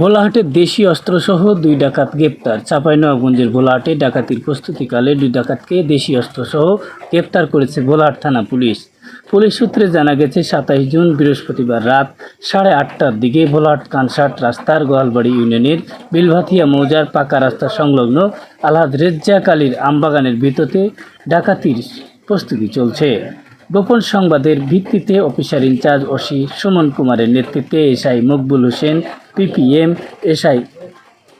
ভোলাহাটে দেশি অস্ত্রসহ দুই ডাকাত গ্রেপ্তার। চাঁপাইনবাবগঞ্জের ভোলাহাটে ডাকাতির প্রস্তুতিকালে দুই ডাকাতকে দেশি অস্ত্রসহ গ্রেপ্তার করেছে ভোলাহাট থানা পুলিশ। পুলিশ সূত্রে জানা গেছে, সাতাশ জুন বৃহস্পতিবার রাত সাড়ে আটটার দিকে ভোলাহাট কানসাট রাস্তার গোয়ালবাড়ি ইউনিয়নের বিলভাথিয়া মৌজার পাকা রাস্তা সংলগ্ন আলহাদ রেজ্জাক আলীর আমবাগানের ভিতরে ডাকাতির প্রস্তুতি চলছে। গোপন সংবাদের ভিত্তিতে অফিসার ইনচার্জ ওসি সুমন কুমারের নেতৃত্বে SI Maqbool Hossain, PPM, SI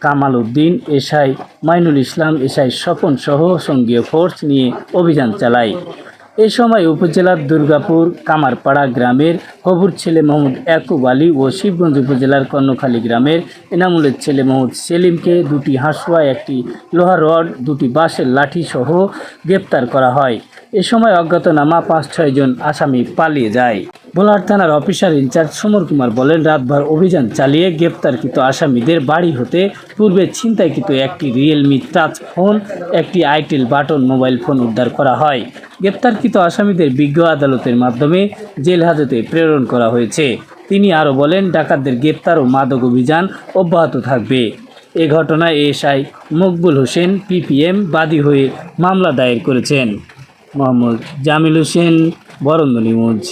Kamal Uddin, SI Mainul Islam, SI Swapan সহ সঙ্গীয় ফোর্স নিয়ে অভিযান চালায়। এ সময় উপজেলার দুর্গাপুর, কামারপাড়া গ্রামের হবুর ছেলে মোহাম্মদ ইয়াকুব আলী ও শিবগঞ্জ উপজেলার কর্ণখালী গ্রামের এনামুলের ছেলে মোহাম্মদ সেলিমকে দুটি হাঁসুয়া একটি লোহা রড, দুটি বাঁশের লাঠি সহ গ্রেপ্তার করা হয়। এ সময় অজ্ঞাতনামা পাঁচ ছয়জন আসামি পালিয়ে যায়। বোলার থানার অফিসার ইনচার্জ সমর কুমার বলেন, রাতভর অভিযান চালিয়ে গ্রেপ্তারকৃত আসামিদের বাড়ি হতে পূর্বে ছিনতাইকৃত একটি রিয়েলমি টাচ ফোন, একটি আইটেল বাটন মোবাইল ফোন উদ্ধার করা হয়। গ্রেপ্তারকৃত আসামিদের বিজ্ঞ আদালতের মাধ্যমে জেল হাজতে প্রেরণ করা হয়েছে। তিনি আরও বলেন, ডাকাতদের গ্রেপ্তার ও মাদক অভিযান অব্যাহত থাকবে। এ ঘটনায় এসআই মকবুল হোসেন, পিপিএম বাদী হয়ে মামলা দায়ের করেছেন। মোহাম্মদ জামিল হোসেন, বরন্দ নিউজ।